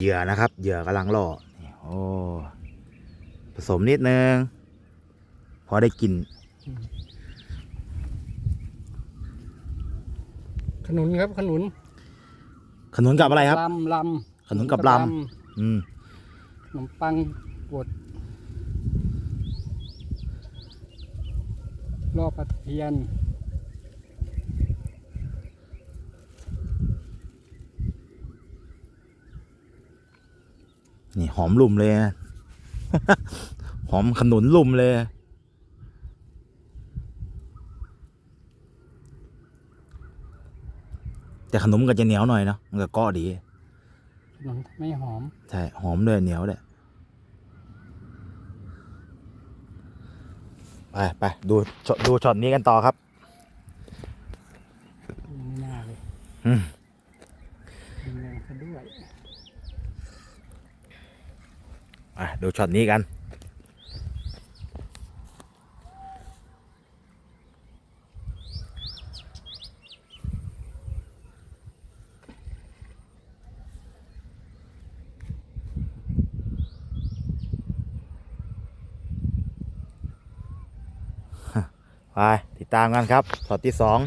เหยื่อนะครับ เหยื่อกำลังล่อนี่โอ้ผสมนิดนึง พอได้กิน ขนุนครับ ขนุน ขนุนกับอะไรครับ ลำลขนุนำกับลำอืมขนมปังบดรอบปลาเทียน นี่หอมลุ่มเลยนะหอมขนุนลุ่มเลย แต่ขนมก็จะเหนียวหน่อยเนาะ มันก็เกาะดีขนมไม่หอม ใช่ หอมด้วยเหนียวด้วยไปไปดูช็อตดูช็อตนี้กันต่อครับไม่น่าเลยอืม มีแรงซะด้วย อะดูช็อตนี้กัน ไป ติดตามกันครับช็อตที่สอง